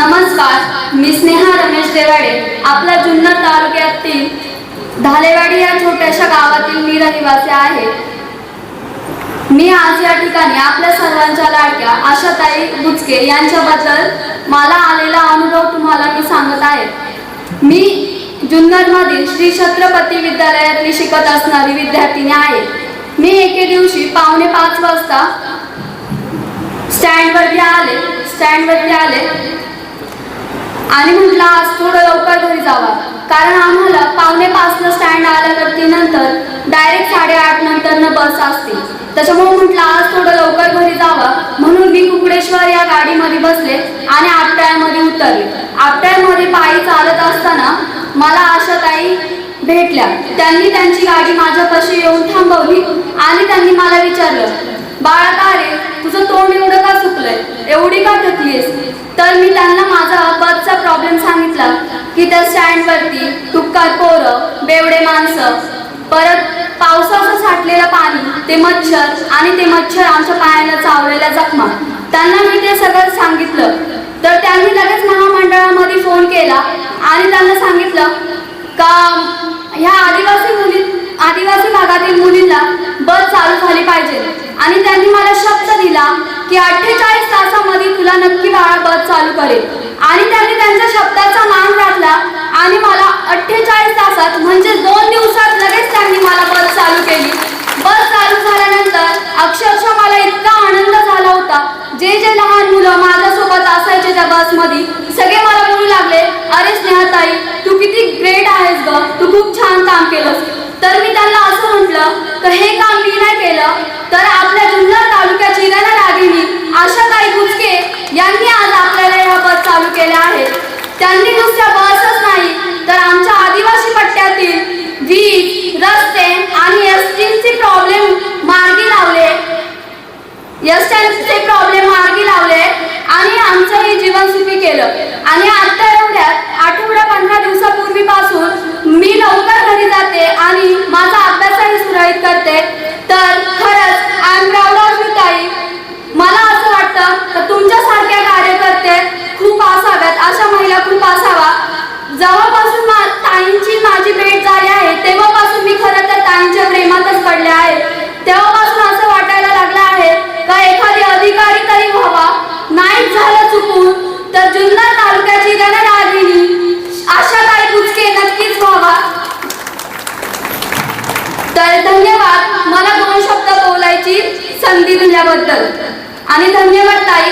नमस्कार मी स्नेहा रमेश देवाडे. आपल्या जुन्नर तालुक्यातील धालेवाडी या छोट्याशा गावातील मी रहिवासी आहे. मी आज या ठिकाणी आपल्या सर्वांच्या लाडक्या आशाताई बुचके यांच्याबद्दल मला आलेला अनुभव तुम्हाला मी सांगत आहे. मी जुन्नरमधील श्री छत्रपती विद्यालयातली शिकत असणारी विद्यार्थिनी आहे. मी एके दिवशी पावणे पाच वाजता स्टँडवरती आले. स्टँडवरती आले. आणि म्हटलं आज थोडं लवकर घरी जावा. कारण आम्हाला पावणे पाचनं स्टँड आल्यावरती नंतर डायरेक्ट साडेआठ नंतर बस असते. त्याच्यामुळे म्हटलं आज थोडं लवकर घरी जावा. म्हणून मी कुकडेश्वर या गाडीमध्ये बसले आणि आपट्यामध्ये उतरले. आपट्यामध्ये पायी चालत असताना मला आशाताई भेटल्या. त्यांनी त्यांची गाडी माझ्यापाशी येऊन थांबवली आणि त्यांनी मला विचारलं बाळा का रे? तुझं तोंड एवढं का चुकलंय एवढी का थकलीस तर मी त्यांना माझा बसचा प्रॉब्लेम सांगितला. की त्या स्टँडवरती तुक्कार पोरं बेवडे माणसं परत पावसाचं साठलेलं पाणी ते मच्छर आणि ते मच्छर आमच्या पायाला चावलेल्या जखमा. त्यांना मी ते सगळं सांगितलं. तर त्यांनी लगेच महामंडळामध्ये फोन केला आणि त्यांना सांगितलं का ह्या आदिवासी मुली आदिवासी भागातील मुलींना बस चालू झाली पाहिजे आणि त्यांनी मला शब्द दिला की अठ्ठेचाळीस तासामध्ये तुला बस चालू करेल. आणि त्यांनी त्यांच्या शब्दाचा मान राखला आणि मला अठ्ठेचाळीस तासात म्हणजे दोन दिवसात लगेच त्यांनी मला बस चालू केली. बस चालू झाल्यानंतर अक्षरशः मला इतका आनंद झाला होता. जे जे लहान मुलं माझ्यासोबत असायचे त्या बसमध्ये सगळे मला बोलू लागले अरे स्नेहाताई तू किती ग्रेट आहेस ग. तू खूप छान काम केलंस तर मी त्यांना असं म्हटलं तर हे काम मी नाही केलं तर आपल्या जुन्नर तालुक्याची रणरागिणी आशाताई बुचके यांनी आज आपल्याला ह्या बस चालू केल्या आहेत त्यांनी नुसत्या बसच नाही तर आमच्या आदिवासी पट्ट्यातील वीज रस्ते आणि एसटीचे प्रॉब्लेम मार्गी लावले एसटीचे प्रॉब्लेम मार्गी लावले आणि आमचं हे जीवन सुखी केलं. आणि आता एवढ्यात आठवड्या पंधरा दिवसापूर्वीपासून मी लवकर घरी जाते आणि माझा अभ्यासही सुरळीत करते. तर खरंच I am proud of you ताई. मला असं वाटतं तर तुमच्यासारख्या कार्यकर्ते खूप असाव्यात अशा महिला खूप असावा. जेव्हापासून मा ताईंची माझी भेट झाली आहे तेव्हापासून मी खरं तर ताईंच्या प्रेमातच पडले आहे. तेव्हा तर धन्यवाद. मला दोन शब्द बोलायची संधी दिल्याबद्दल. आणि धन्यवाद ताई.